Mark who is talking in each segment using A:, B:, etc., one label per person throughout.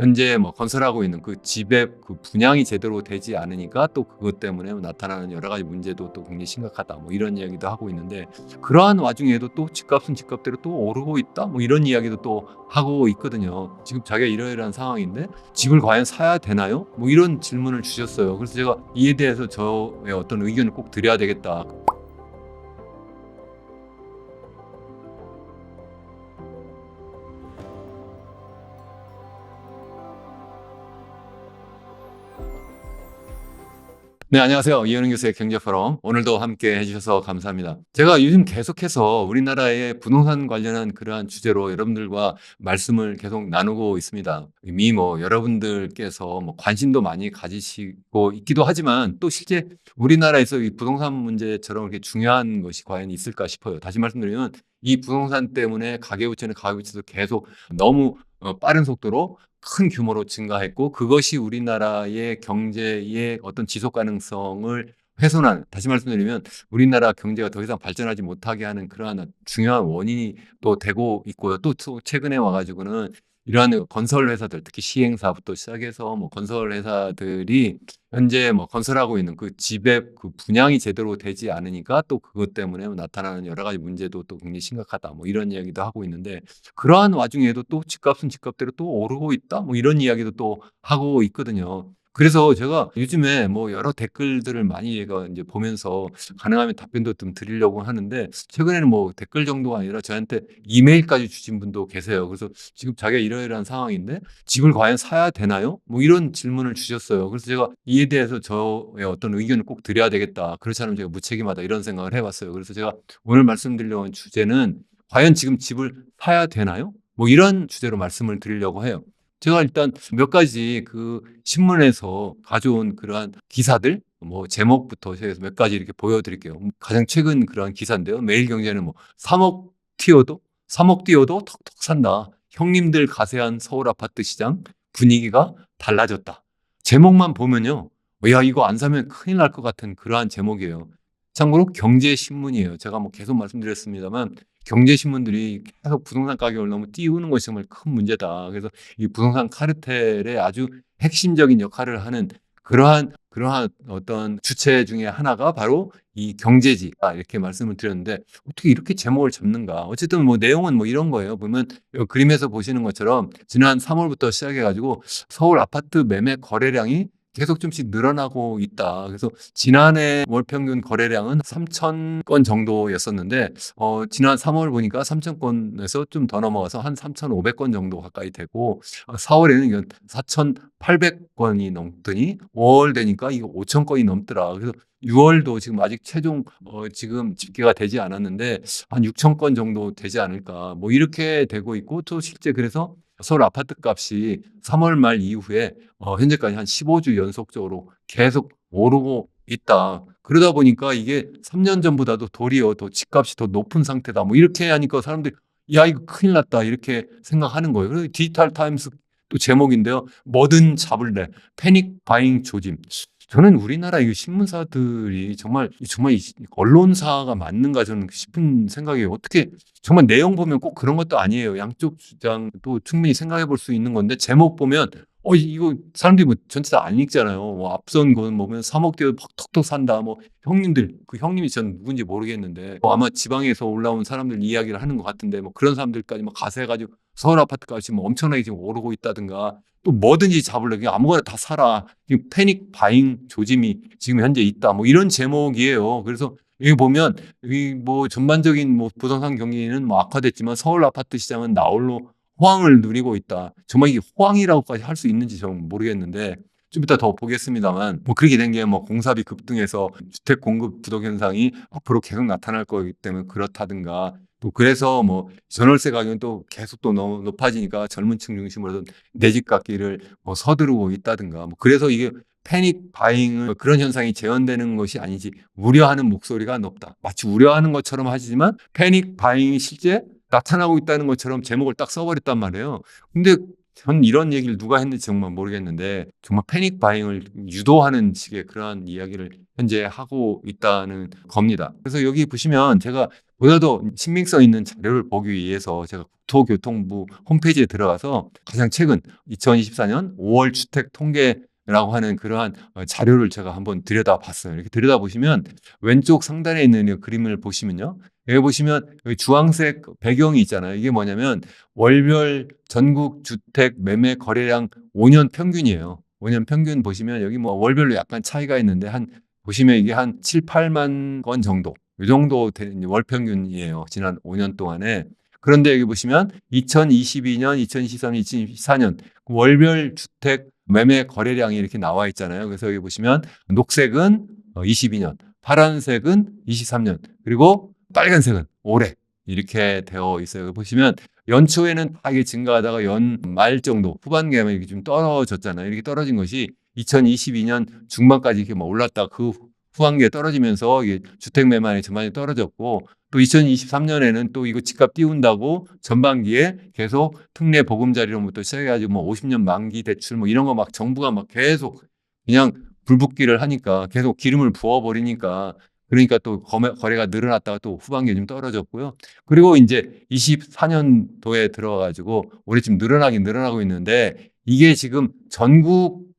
A: 현재 뭐 건설하고 있는 그 집의 그 분양이 제대로 되지 않으니까 또 그것 때문에 나타나는 여러 가지 문제도 또 굉장히 심각하다 뭐 이런 이야기도 하고 있는데 그러한 와중에도 또 집값은 집값대로 또 오르고 있다 뭐 이런 이야기도 또 하고 있거든요. 지금 자기가 이러이러한 상황인데 집을 과연 사야 되나요? 뭐 이런 질문을 주셨어요. 그래서 제가 이에 대해서 저의 어떤 의견을 꼭 드려야 되겠다. 네, 안녕하세요. 이현웅 교수의 경제포럼. 오늘도 함께 해주셔서 감사합니다. 제가 요즘 계속해서 우리나라의 부동산 관련한 그러한 주제로 여러분들과 말씀을 계속 나누고 있습니다. 이미 뭐 여러분들께서 뭐 관심도 많이 가지시고 있기도 하지만 또 실제 우리나라에서 이 부동산 문제처럼 이렇게 중요한 것이 과연 있을까 싶어요. 다시 말씀드리면 이 부동산 때문에 가계부채는 가계부채도 계속 너무 어, 빠른 속도로 큰 규모로 증가했고 그것이 우리나라의 경제의 어떤 지속 가능성을 훼손하는 다시 말씀드리면 우리나라 경제가 더 이상 발전하지 못하게 하는 그러한 중요한 원인이 또 되고 있고요. 또, 또 최근에 와가지고는 이러한 건설 회사들 특히 시행사부터 시작해서 뭐 건설 회사들이 현재 뭐 건설하고 있는 그 집의 그 분양이 제대로 되지 않으니까 또 그것 때문에 나타나는 여러 가지 문제도 또 굉장히 심각하다 뭐 이런 이야기도 하고 있는데 그러한 와중에도 또 집값은 집값대로 또 오르고 있다 뭐 이런 이야기도 또 하고 있거든요. 그래서 제가 요즘에 뭐 여러 댓글들을 많이 얘가 이제 보면서 가능하면 답변도 좀 드리려고 하는데 최근에는 뭐 댓글 정도가 아니라 저한테 이메일까지 주신 분도 계세요. 그래서 지금 자기가 이러이러한 상황인데 집을 과연 사야 되나요? 뭐 이런 질문을 주셨어요. 그래서 제가 이에 대해서 저의 어떤 의견을 꼭 드려야 되겠다. 그렇지 않으면 제가 무책임하다 이런 생각을 해봤어요. 그래서 제가 오늘 말씀드리려고 한 주제는 과연 지금 집을 사야 되나요? 뭐 이런 주제로 말씀을 드리려고 해요. 제가 일단 몇 가지 그 신문에서 가져온 그러한 기사들 뭐 제목부터 해서 몇 가지 이렇게 보여드릴게요. 가장 최근 그러한 기사인데요. 매일경제는 뭐 3억 튀어도 3억 띄어도 턱턱 산다. 형님들 가세한 서울 아파트 시장 분위기가 달라졌다. 제목만 보면요. 야 이거 안 사면 큰일 날 것 같은 그러한 제목이에요. 참고로 경제신문이에요. 제가 뭐 계속 말씀드렸습니다만 경제신문들이 계속 부동산 가격을 너무 띄우는 것이 정말 큰 문제다. 그래서 이 부동산 카르텔의 아주 핵심적인 역할을 하는 그러한 그러한 어떤 주체 중에 하나가 바로 이 경제지다 이렇게 말씀을 드렸는데 어떻게 이렇게 제목을 잡는가? 어쨌든 뭐 내용은 뭐 이런 거예요. 보면 이 그림에서 보시는 것처럼 지난 3월부터 시작해 가지고 서울 아파트 매매 거래량이 계속 좀씩 늘어나고 있다. 그래서 지난해 월 평균 거래량은 3천 건 정도였었는데 어 지난 3월 보니까 3천 건에서 좀 더 넘어가서 한 3,500건 정도 가까이 되고 어 4월에는 이건 4,800건이 넘더니 5월 되니까 이거 5천 건이 넘더라. 그래서 6월도 지금 아직 최종 어 지금 집계가 되지 않았는데 한 6천 건 정도 되지 않을까. 뭐 이렇게 되고 있고 또 실제 그래서 서울 아파트 값이 3월 말 이후에 어 현재까지 한 15주 연속적으로 계속 오르고 있다. 그러다 보니까 이게 3년 전보다도 도리어 더 집값이 더 높은 상태다. 뭐 이렇게 하니까 사람들이 야 이거 큰일 났다 이렇게 생각하는 거예요. 그래서 디지털 타임스 또 제목인데요. 뭐든 잡을래. 패닉 바잉 조짐. 저는 우리나라 이 신문사들이 정말 정말 이 언론사가 맞는가 저는 싶은 생각이에요. 어떻게 정말 내용 보면 꼭 그런 것도 아니에요. 양쪽 주장도 충분히 생각해 볼 수 있는 건데 제목 보면 어 이거 사람들이 뭐 전체 다 안 읽잖아요. 뭐 앞선 거는 보면 3억 대도 턱턱턱 산다. 뭐 형님들 그 형님이 전 누군지 모르겠는데 뭐 아마 지방에서 올라온 사람들 이야기를 하는 것 같은데 뭐 그런 사람들까지 막 가세해가지고 서울 아파트 값이 뭐 엄청나게 지금 오르고 있다든가 또 뭐든지 그냥 아무거나 다 사라 지금 패닉 바잉 조짐이 지금 현재 있다 뭐 이런 제목이에요. 그래서 여기 보면 이뭐 전반적인 뭐 부동산 경기는 뭐 악화됐지만 서울 아파트 시장은 나홀로 호황을 누리고 있다. 정말 이게 호황이라고까지 할 수 있는지 저는 모르겠는데 좀 이따 더 보겠습니다만 뭐 그렇게 된 게 뭐 공사비 급등해서 주택 공급 부족 현상이 앞으로 계속 나타날 거기 때문에 그렇다든가 또 그래서 뭐 전월세 가격은 또 계속 또 너무 높아지니까 젊은 층 중심으로 내 집 갖기를 뭐 서두르고 있다든가 뭐 그래서 이게 패닉 바잉은 그런 현상이 재현되는 것이 아니지 우려하는 목소리가 높다. 마치 우려하는 것처럼 하지만 패닉 바잉이 실제 나타나고 있다는 것처럼 제목을 딱 써버렸단 말이에요. 근데 전 이런 얘기를 누가 했는지 정말 모르겠는데 정말 패닉 바잉을 유도하는 식의 그러한 이야기를 현재 하고 있다는 겁니다. 그래서 여기 보시면 제가 보다도 신빙성 있는 자료를 보기 위해서 제가 국토교통부 홈페이지에 들어가서 가장 최근 2024년 5월 주택 통계 라고 하는 그러한 어, 자료를 제가 한번 들여다 봤어요. 이렇게 들여다 보시면 왼쪽 상단에 있는 이 그림을 보시면요. 여기 보시면 여기 주황색 배경이 있잖아요. 이게 뭐냐면 월별 전국 주택 매매 거래량 5년 평균이에요. 5년 평균 보시면 여기 뭐 월별로 약간 차이가 있는데 한 보시면 이게 한 7, 8만 건 정도. 이 정도 월 평균이에요. 지난 5년 동안에. 그런데 여기 보시면 2022년, 2023년, 2024년 월별 주택 매매 거래량이 이렇게 나와 있잖아요. 그래서 여기 보시면 녹색은 22년, 파란색은 23년, 그리고 빨간색은 올해 이렇게 되어 있어요. 여기 보시면 연초에는 다 이게 증가하다가 연말 정도 후반기에만 이렇게 좀 떨어졌잖아요. 이렇게 떨어진 것이 2022년 중반까지 이렇게 막 올랐다 그 후반기에 떨어지면서 주택 매매이 전반이 떨어졌고 또 2023년에는 또 이거 집값 띄운다고 전반기에 계속 특례 보금자리로부터 시작해가지고 뭐 50년 만기 대출 뭐 이런 거 막 정부가 막 계속 그냥 불붙기를 하니까 계속 기름을 부어버리니까 그러니까 또 거래- 거래가 늘어났다가 또 후반기에 좀 떨어졌고요. 그리고 이제 24년도에 들어가가지고 올해 지금 늘어나긴 늘어나고 있는데 이게 지금 전국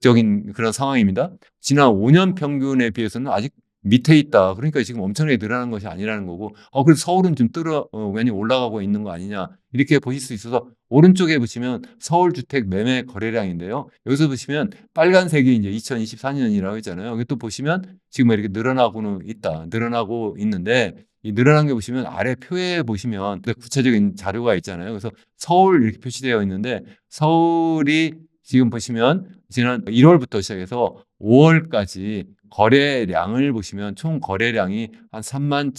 A: 적인 그런 상황입니다. 지난 5년 평균에 비해서는 아직 밑에 있다. 그러니까 지금 엄청나게 늘어나는 것이 아니라는 거고, 어, 그래서 서울은 좀 떨어, 어, 괜히 올라가고 있는 거 아니냐. 이렇게 보실 수 있어서, 오른쪽에 보시면 서울 주택 매매 거래량인데요. 여기서 보시면 빨간색이 이제 2024년이라고 했잖아요. 여기 또 보시면 지금 이렇게 늘어나고는 있다. 늘어나고 있는데, 이 늘어난 게 보시면 아래 표에 보시면 구체적인 자료가 있잖아요. 그래서 서울 이렇게 표시되어 있는데, 서울이 지금 보시면 지난 1월부터 시작해서 5월까지 거래량을 보시면 총 거래량이 한 3만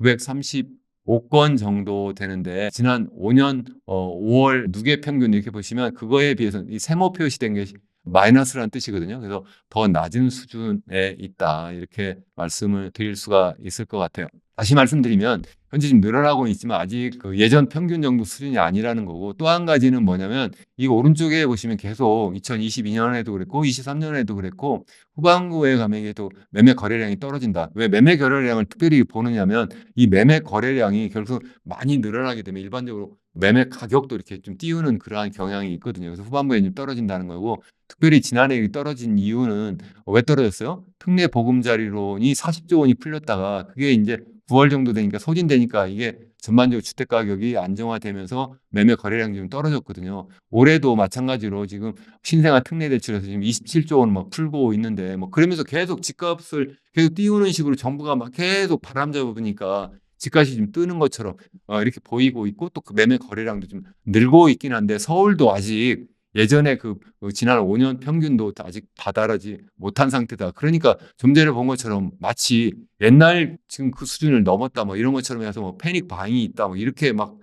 A: 1,935건 정도 되는데 지난 5년 어 5월 누계 평균 이렇게 보시면 그거에 비해서 이 세모 표시된 게 마이너스라는 뜻이거든요. 그래서 더 낮은 수준에 있다. 이렇게 말씀을 드릴 수가 있을 것 같아요. 다시 말씀드리면 현재 지금 늘어나고 있지만 아직 그 예전 평균 정도 수준이 아니라는 거고 또 한 가지는 뭐냐면 이 오른쪽에 보시면 계속 2022년에도 그랬고 23년에도 그랬고 후반부에 가면 이게 또 매매 거래량이 떨어진다. 왜 매매 거래량을 특별히 보느냐면 이 매매 거래량이 결국 많이 늘어나게 되면 일반적으로 매매 가격도 이렇게 좀 띄우는 그러한 경향이 있거든요. 그래서 후반부에 좀 떨어진다는 거고 특별히 지난해 떨어진 이유는 왜 떨어졌어요? 특례 보금자리론이 40조 원이 풀렸다가 그게 이제 9월 정도 되니까 소진되니까 이게 전반적으로 주택 가격이 안정화되면서 매매 거래량이 좀 떨어졌거든요. 올해도 마찬가지로 지금 신생아 특례 대출에서 지금 27조 원 막 풀고 있는데 뭐 그러면서 계속 집값을 계속 띄우는 식으로 정부가 막 계속 바람 잡으니까 집값이 좀 뜨는 것처럼 어, 이렇게 보이고 있고 또 그 매매 거래량도 좀 늘고 있긴 한데 서울도 아직 예전에 그, 그 지난 5년 평균도 아직 다다르지 못한 상태다. 그러니까 좀 전에 본 것처럼 마치 옛날 지금 그 수준을 넘었다 뭐 이런 것처럼 해서 뭐 패닉 방이 있다 뭐 이렇게 막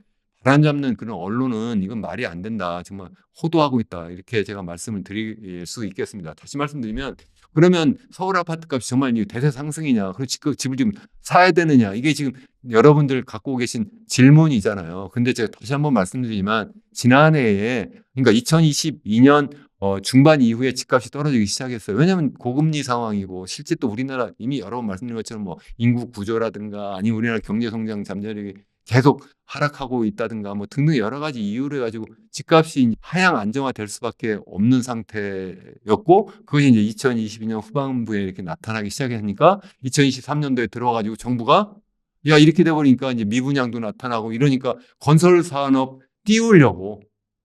A: 바람 잡는 그런 언론은 이건 말이 안 된다. 정말 호도하고 있다. 이렇게 제가 말씀을 드릴 수 있겠습니다. 다시 말씀드리면 그러면 서울 아파트 값이 정말 이 대세 상승이냐? 그리고 집- 집을 지금 사야 되느냐? 이게 지금 여러분들 갖고 계신 질문이잖아요. 근데 제가 다시 한번 말씀드리지만 지난해에 그러니까 2022년 어, 중반 이후에 집값이 떨어지기 시작했어요. 왜냐하면 고금리 상황이고 실제 또 우리나라 이미 여러 번 말씀드린 것처럼 뭐 인구 구조라든가 아니 우리나라 경제 성장 잠재력이 계속 하락하고 있다든가 뭐 등등 여러 가지 이유를 가지고 집값이 하향 안정화될 수밖에 없는 상태였고 그것이 이제 2022년 후반부에 이렇게 나타나기 시작하니까 2023년도에 들어가지고 정부가 야 이렇게 돼 버리니까 이제 미분양도 나타나고 이러니까 건설 산업 띄우려고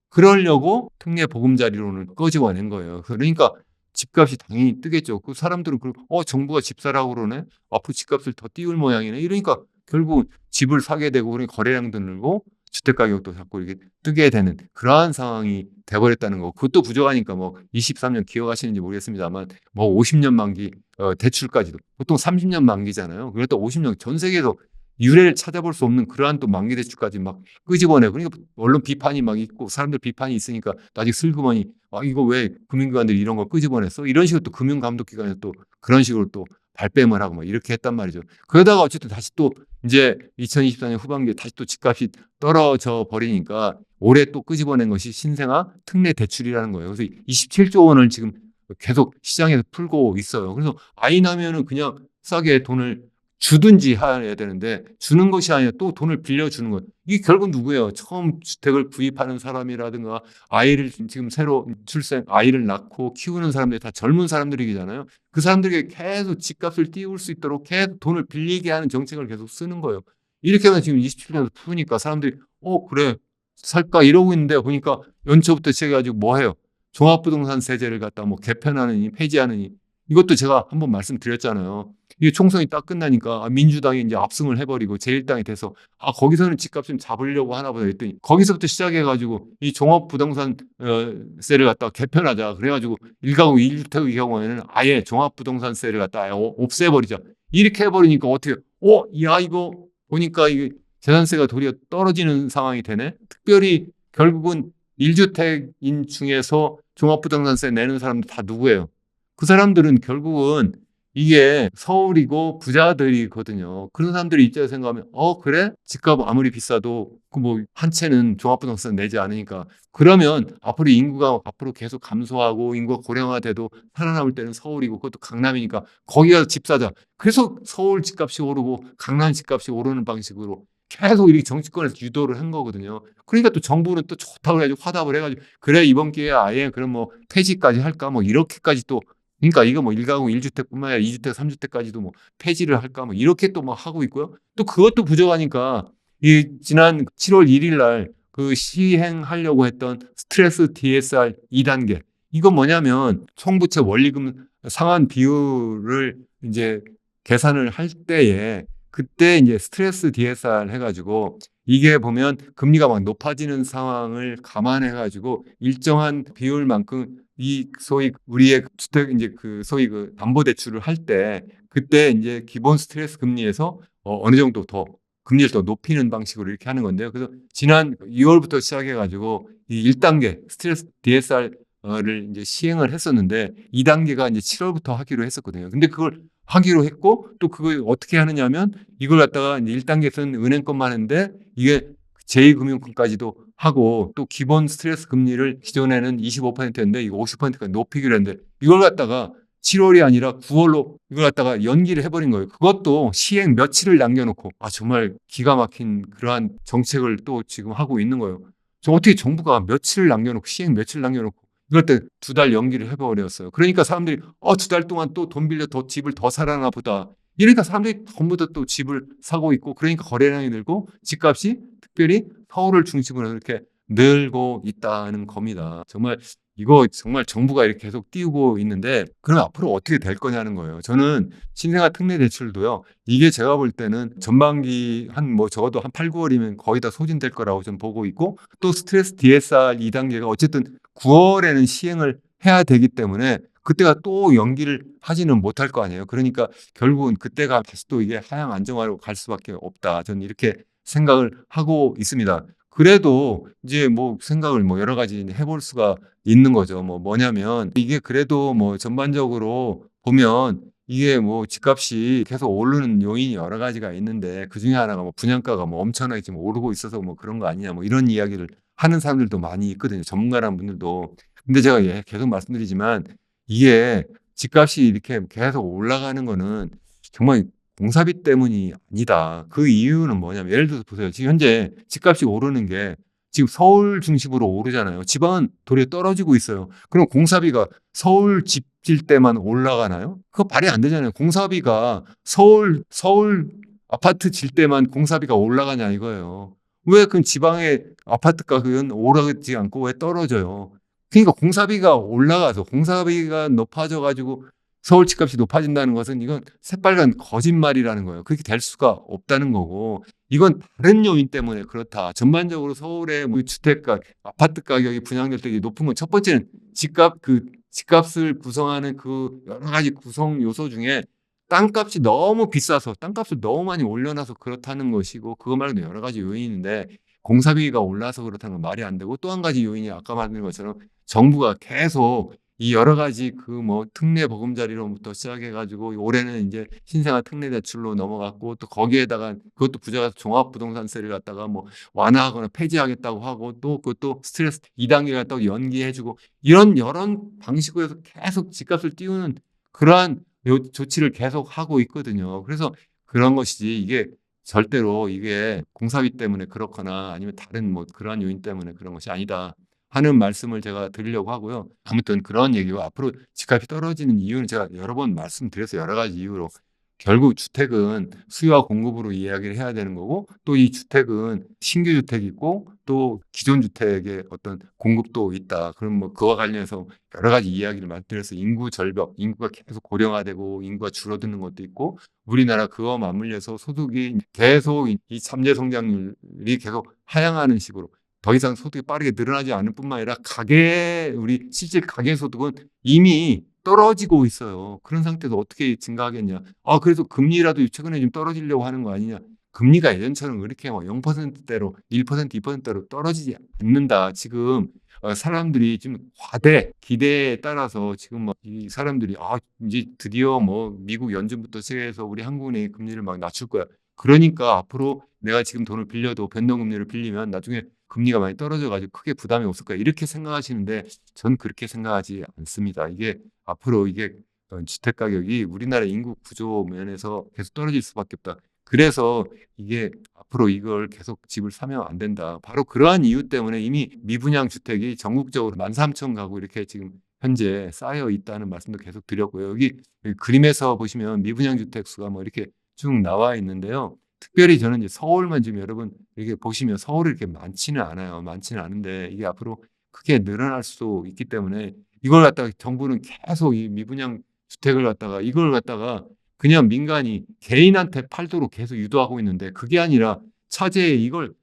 A: 그러려고 특례 보금자리론을 꺼집어낸 거예요. 그러니까 집값이 당연히 뜨겠죠. 그 사람들은 그어 정부가 집 사라고 그러네. 앞으로 집값을 더 띄울 모양이네. 이러니까 결국 집을 사게 되고 그러니까 거래량도 늘고 주택 가격도 자꾸 이렇게 뜨게 되는 그러한 상황이 돼버렸다는 거. 그것도 부족하니까 뭐 23년 기억하시는지 모르겠습니다만 뭐 50년 만기 어, 대출까지도 보통 30년 만기잖아요. 그래도 50년 전 세계에서 유례를 찾아볼 수 없는 그러한 또 만기 대출까지 막 끄집어내고 그러니까 언론 비판이 막 있고 사람들 비판이 있으니까 나중에 슬그머니 아 이거 왜 금융기관들이 이런 걸 끄집어냈어? 이런 식으로 또 금융감독기관에서 또 그런 식으로 또 발뺌을 하고 막 이렇게 했단 말이죠. 그러다가 어쨌든 다시 또 이제 2024년 후반기에 다시 또 집값이 떨어져 버리니까 올해 또 끄집어낸 것이 신생아 특례 대출이라는 거예요. 그래서 27조 원을 지금 계속 시장에서 풀고 있어요. 그래서 아이 나면은 그냥 싸게 돈을 주든지 해야 되는데 주는 것이 아니라 또 돈을 빌려주는 것. 이게 결국 누구예요? 처음 주택을 구입하는 사람이라든가 아이를 지금 새로 출생, 아이를 낳고 키우는 사람들이 다 젊은 사람들이잖아요. 그 사람들에게 계속 집값을 띄울 수 있도록 계속 돈을 빌리게 하는 정책을 계속 쓰는 거예요. 이렇게 하면 지금 27년도 푸니까 사람들이 어 그래 살까 이러고 있는데 보니까 연초부터 시작해가지고 뭐 해요? 종합부동산 세제를 갖다 뭐 개편하느니 폐지하느니 이것도 제가 한번 말씀드렸잖아요. 이게 총선이 딱 끝나니까 아, 민주당이 이제 압승을 해버리고 제1당이 돼서 아 거기서는 집값 좀 잡으려고 하나 보다 했더니 거기서부터 시작해가지고 이 종합부동산 어, 세를 갖다 개편하자 그래가지고 1가구 1주택의 경우에는 아예 종합부동산세를 갖다 아예 어- 없애버리자 이렇게 해버리니까 어떻게 어야 이거 보니까 이게 재산세가 도리어 떨어지는 상황이 되네 특별히 결국은 1주택인 중에서 종합부동산세 내는 사람들 다 누구예요? 그 사람들은 결국은 이게 서울이고 부자들이거든요. 그런 사람들이 입장에서 생각하면 어 그래? 집값 아무리 비싸도 그 뭐 한 채는 종합부동산 내지 않으니까 그러면 앞으로 인구가 앞으로 계속 감소하고 인구가 고령화돼도 살아남을 때는 서울이고 그것도 강남이니까 거기 가서 집 사자. 그래서 서울 집값이 오르고 강남 집값이 오르는 방식으로 계속 이렇게 정치권에서 유도를 한 거거든요. 그러니까 또 정부는 또 좋다고 해가지고 화답을 해가지고 그래 이번 기회에 아예 그럼 뭐 폐지까지 할까 뭐 이렇게까지 또 그러니까 이거 뭐 1가구 1주택뿐만 아니라 2주택, 3주택까지도 뭐 폐지를 할까 뭐 이렇게 또 뭐 하고 있고요. 또 그것도 부족하니까 이 지난 7월 1일 날 그 시행하려고 했던 스트레스 DSR 2단계 이건 뭐냐면 총부채 원리금 상환 비율을 이제 계산을 할 때에 그때 이제 스트레스 DSR 해가지고 이게 보면 금리가 막 높아지는 상황을 감안해 가지고 일정한 비율만큼 이 소위 우리의 주택 이제 그 소위 그 담보 대출을 할 때 그때 이제 기본 스트레스 금리에서 어, 어느 정도 더 금리를 더 높이는 방식으로 이렇게 하는 건데요. 그래서 지난 2월부터 시작해 가지고 이 1단계 스트레스 DSR을 이제 시행을 했었는데 2단계가 이제 7월부터 하기로 했었거든요. 근데 그걸 하기로 했고 또 그걸 어떻게 하느냐면 이걸 갖다가 이제 1단계에서는 은행권만 했는데 이게 제2금융권까지도 하고 또 기본 스트레스 금리를 기존에는 25%였는데 이거 50%까지 높이기로 했는데 이걸 갖다가 7월이 아니라 9월로 이걸 갖다가 연기를 해버린 거예요. 그것도 시행 며칠을 남겨놓고 아 정말 기가 막힌 그러한 정책을 또 지금 하고 있는 거예요. 저 어떻게 정부가 며칠을 남겨놓고 시행 며칠 남겨놓고 이럴 때 두 달 연기를 해버렸어요. 그러니까 사람들이 어 두 달 동안 또 돈 빌려 더 집을 더 사라나 보다. 이러니까 사람들이 전부 다 또 집을 사고 있고 그러니까 거래량이 늘고 집값이 특별히 서울을 중심으로 이렇게 늘고 있다는 겁니다. 정말 이거 정말 정부가 이렇게 계속 띄우고 있는데 그럼 앞으로 어떻게 될 거냐는 거예요. 저는 신생아 특례 대출도요. 이게 제가 볼 때는 전반기 한 뭐 적어도 한 8, 9월이면 거의 다 소진될 거라고 좀 보고 있고 또 스트레스 DSR 2단계가 어쨌든 9월에는 시행을 해야 되기 때문에 그때가 또 연기를 하지는 못할 거 아니에요. 그러니까 결국은 그때가 다시 또 이게 하향 안정화로 갈 수밖에 없다. 저는 이렇게 생각을 하고 있습니다. 그래도 이제 뭐 생각을 뭐 여러 가지 해볼 수가 있는 거죠. 뭐 뭐냐면 이게 그래도 뭐 전반적으로 보면 이게 뭐 집값이 계속 오르는 요인이 여러 가지가 있는데 그 중에 하나가 뭐 분양가가 뭐 엄청나게 지금 오르고 있어서 뭐 그런 거 아니냐 뭐 이런 이야기를 하는 사람들도 많이 있거든요. 전문가라는 분들도. 근데 제가 예, 계속 말씀드리지만 이게 집값이 이렇게 계속 올라가는 거는 정말 공사비 때문이 아니다. 그 이유는 뭐냐면 예를 들어서 보세요. 지금 현재 집값이 오르는 게 지금 서울 중심으로 오르잖아요. 지방은 도리어 떨어지고 있어요. 그럼 공사비가 서울 집 질 때만 올라가나요? 그거 말이 안 되잖아요. 공사비가 서울 서울 아파트 질 때만 공사비가 올라가냐 이거예요. 왜 그럼 지방의 아파트 가격은 오르지 않고 왜 떨어져요? 그러니까 공사비가 올라가서 공사비가 높아져 가지고 서울 집값이 높아진다는 것은 이건 새빨간 거짓말이라는 거예요. 그렇게 될 수가 없다는 거고 이건 다른 요인 때문에 그렇다. 전반적으로 서울의 뭐 주택가, 아파트 가격이 분양될 때 높은 건 첫 번째는 집값 그 집값을 구성하는 그 여러 가지 구성 요소 중에 땅값이 너무 비싸서 땅값을 너무 많이 올려놔서 그렇다는 것이고 그거 말고도 여러 가지 요인이 있는데 공사비가 올라서 그렇다는 건 말이 안 되고 또 한 가지 요인이 아까 말한 것처럼 정부가 계속 이 여러 가지 그 뭐 특례 보금자리로부터 시작해 가지고 올해는 인제 신생아 특례 대출로 넘어갔고 또 거기에다가 그것도 부자가 종합부동산세를 갖다가 뭐 완화하거나 폐지하겠다고 하고 또 그것도 스트레스 2 단계 갖다가 연기해 주고 이런 여러 방식으로 해서 계속 집값을 띄우는 그러한 요 조치를 계속 하고 있거든요. 그래서 그런 것이지 이게 절대로 이게 공사비 때문에 그렇거나 아니면 다른 뭐 그러한 요인 때문에 그런 것이 아니다 하는 말씀을 제가 드리려고 하고요. 아무튼 그런 얘기고 앞으로 집값이 떨어지는 이유는 제가 여러 번 말씀드렸어요. 여러 가지 이유로. 결국 주택은 수요와 공급으로 이야기를 해야 되는 거고 또 이 주택은 신규 주택이 있고 또 기존 주택의 어떤 공급도 있다. 그럼 뭐 그와 관련해서 여러 가지 이야기를 말씀드려서 인구 절벽, 인구가 계속 고령화되고 인구가 줄어드는 것도 있고 우리나라 그와 맞물려서 소득이 계속 이 3재 성장률이 계속 하향하는 식으로 더 이상 소득이 빠르게 늘어나지 않을 뿐만 아니라 가계 우리 실질 가계 소득은 이미 떨어지고 있어요. 그런 상태에서 어떻게 증가하겠냐. 아 그래서 금리라도 최근에 좀 떨어지려고 하는 거 아니냐. 금리가 예전처럼 그렇게 뭐 0%대로 1% 2%대로 떨어지지 않는다. 지금 어 사람들이 지금 과대 기대에 따라서 지금 뭐 이 사람들이 '아 이제 드디어 뭐 미국 연준부터 시작해서 우리 한국은행이 금리를 막 낮출 거야.' 그러니까 앞으로 내가 지금 돈을 빌려도 변동금리를 빌리면 나중에 금리가 많이 떨어져 가지고 크게 부담이 없을 거야. 이렇게 생각하시는데 전 그렇게 생각하지 않습니다. 이게 앞으로 이게 어 주택 가격이 우리나라 인구 구조 면에서 계속 떨어질 수밖에 없다. 그래서 이게 앞으로 이걸 계속 집을 사면 안 된다. 바로 그러한 이유 때문에 이미 미분양 주택이 전국적으로 13,000 가구 이렇게 지금 현재 쌓여 있다는 말씀도 계속 드렸고요. 여기 그림에서 보시면 미분양 주택 수가 뭐 이렇게 쭉 나와 있는데요. 특별히 저는 이제 서울만 지금 여러분 이렇게 보시면 서울이 이렇게 많지는 않아요. 많지는 않은데 이게 앞으로 크게 늘어날 수도 있기 때문에 이걸 갖다가 정부는 계속 이 미분양 주택을 갖다가 이걸 갖다가 그냥 민간이 개인한테 팔도록 계속 유도하고 있는데 그게 아니라 차제에 이걸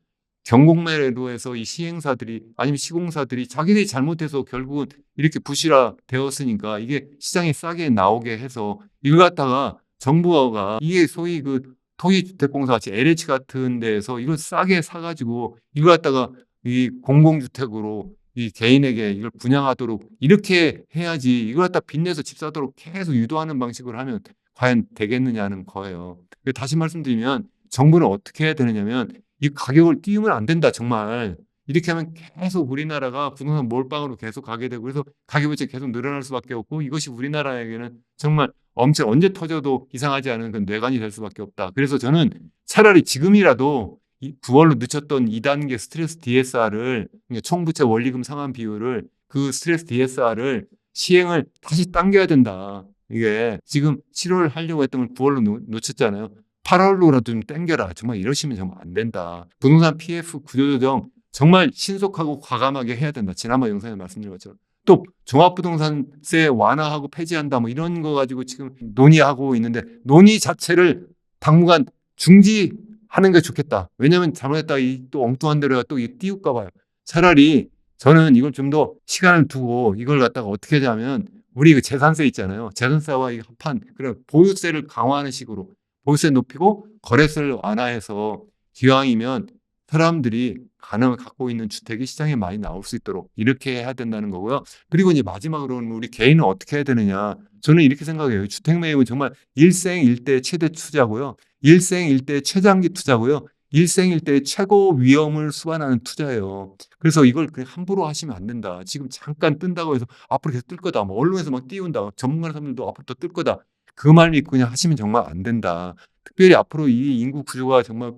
A: 경공매로 해서 이 시행사들이 아니면 시공사들이 자기들이 잘못해서 결국은 이렇게 부실화 되었으니까 이게 시장에 싸게 나오게 해서 이걸 갖다가 정부가 이게 소위 그 토지주택공사 같이 LH 같은 데에서 이걸 싸게 사 가지고 이걸 갖다가 이 공공주택으로 이 개인에게 이걸 분양하도록 이렇게 해야지 이걸 갖다 빚내서 집 사도록 계속 유도하는 방식으로 하면 과연 되겠느냐는 거예요. 그 다시 말씀드리면 정부는 어떻게 해야 되느냐면 이 가격을 띄우면 안 된다 정말. 이렇게 하면 계속 우리나라가 부동산 몰빵으로 계속 가게 되고 그래서 가격이 계속 늘어날 수밖에 없고 이것이 우리나라에게는 정말 엄청 언제 터져도 이상하지 않은 그 뇌관이 될 수밖에 없다. 그래서 저는 차라리 지금이라도 이 9월로 늦췄던 2단계 스트레스 DSR을 그러니까 총부채 원리금 상환 비율을 그 스트레스 DSR을 시행을 다시 당겨야 된다. 이게 지금 7월 하려고 했던 걸 9월로 놓, 놓쳤잖아요. 8월로라도 좀 당겨라. 정말 이러시면 정말 안 된다. 부동산 PF 구조조정 정말 신속하고 과감하게 해야 된다. 지난번 영상에 말씀드린 것처럼. 또 종합부동산세 완화하고 폐지한다 뭐 이런 거 가지고 지금 논의하고 있는데 논의 자체를 당분간 중지하는 게 좋겠다. 왜냐하면 잘못했다가 이또 엉뚱한 대로 또 띄울까 봐요. 차라리 저는 이걸 좀 더 시간을 두고 이걸 갖다가 어떻게 하냐면 우리 그 재산세 있잖아요. 재산세와 이 합한 그런 보유세를 강화하는 식으로 보유세 높이고 거래세를 완화해서 기왕이면 사람들이 가능을 갖고 있는 주택이 시장에 많이 나올 수 있도록 이렇게 해야 된다는 거고요. 그리고 이제 마지막으로는 우리 개인은 어떻게 해야 되느냐. 저는 이렇게 생각해요. 주택 매입은 정말 일생 일대 최대 투자고요. 일생 일대 최장기 투자고요. 일생일대 최고 위험을 수반하는 투자예요. 그래서 이걸 그냥 함부로 하시면 안 된다. 지금 잠깐 뜬다고 해서 앞으로 계속 뜰 거다. 뭐 언론에서 막 띄운다. 전문가 사람들도 앞으로 더 뜰 거다. 그 말 믿고 그냥 하시면 정말 안 된다. 특별히 앞으로 이 인구 구조가 정말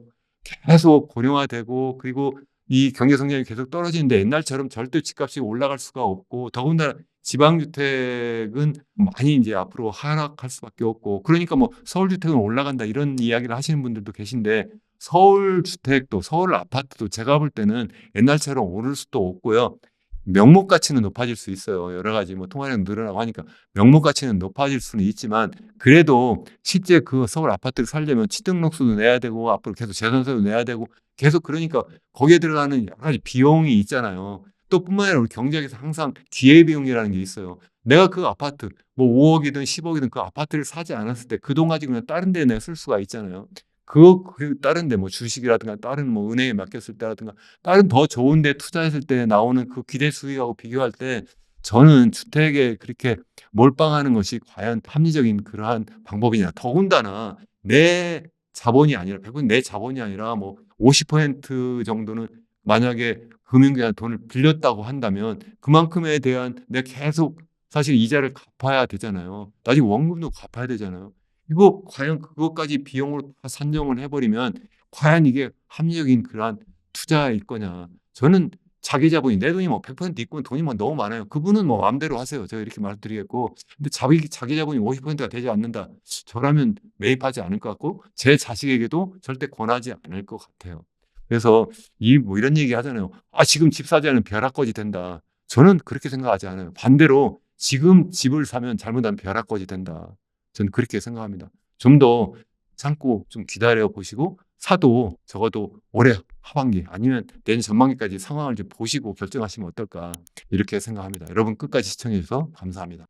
A: 계속 고령화되고 그리고 이 경제 성장이 계속 떨어지는데 옛날처럼 절대 집값이 올라갈 수가 없고 더군다나 지방주택은 많이 이제 앞으로 하락할 수밖에 없고 그러니까 뭐 서울주택은 올라간다 이런 이야기를 하시는 분들도 계신데 서울 주택도 서울 아파트도 제가 볼 때는 옛날처럼 오를 수도 없고요. 명목 가치는 높아질 수 있어요. 여러 가지 뭐 통화량 늘어나고 하니까 명목 가치는 높아질 수는 있지만 그래도 실제 그 서울 아파트를 살려면 취등록세도 내야 되고 앞으로 계속 재산세도 내야 되고 계속 그러니까 거기에 들어가는 여러 가지 비용이 있잖아요. 또 뿐만 아니라 우리 경제학에서 항상 기회비용이라는 게 있어요. 내가 그 아파트 뭐 5억이든 10억이든 그 아파트를 사지 않았을 때 그 돈 가지고 그냥 다른 데 내가 쓸 수가 있잖아요. 그, 그 다른 데 뭐 주식이라든가 다른 뭐 은행에 맡겼을 때라든가 다른 더 좋은 데 투자했을 때 나오는 그 기대 수익하고 비교할 때 저는 주택에 그렇게 몰빵하는 것이 과연 합리적인 그러한 방법이냐. 더군다나 내 자본이 아니라 결국 내 자본이 아니라 뭐 50% 정도는 만약에 금융기관 돈을 빌렸다고 한다면 그만큼에 대한 내가 계속 사실 이자를 갚아야 되잖아요. 나중에 원금도 갚아야 되잖아요. 이거 과연 그것까지 비용으로 다 산정을 해버리면 과연 이게 합리적인 그러한 투자일 거냐. 저는 자기 자본이 내 돈이 뭐 100% 있고 돈이 뭐 너무 많아요. 그분은 뭐 마음대로 하세요. 제가 이렇게 말드리겠고. 근데 자기, 자기 자본이 50%가 되지 않는다. 저라면 매입하지 않을 것 같고 제 자식에게도 절대 권하지 않을 것 같아요. 그래서 이 뭐 이런 얘기 하잖아요. 아 지금 집 사지 않으면 벼락거지 된다. 저는 그렇게 생각하지 않아요. 반대로 지금 집을 사면 잘못하면 벼락거지 된다. 저는 그렇게 생각합니다. 좀 더 참고 좀 기다려 보시고 사도 적어도 올해 하반기 아니면 내년 전반기까지 상황을 좀 보시고 결정하시면 어떨까 이렇게 생각합니다. 여러분 끝까지 시청해 주셔서 감사합니다.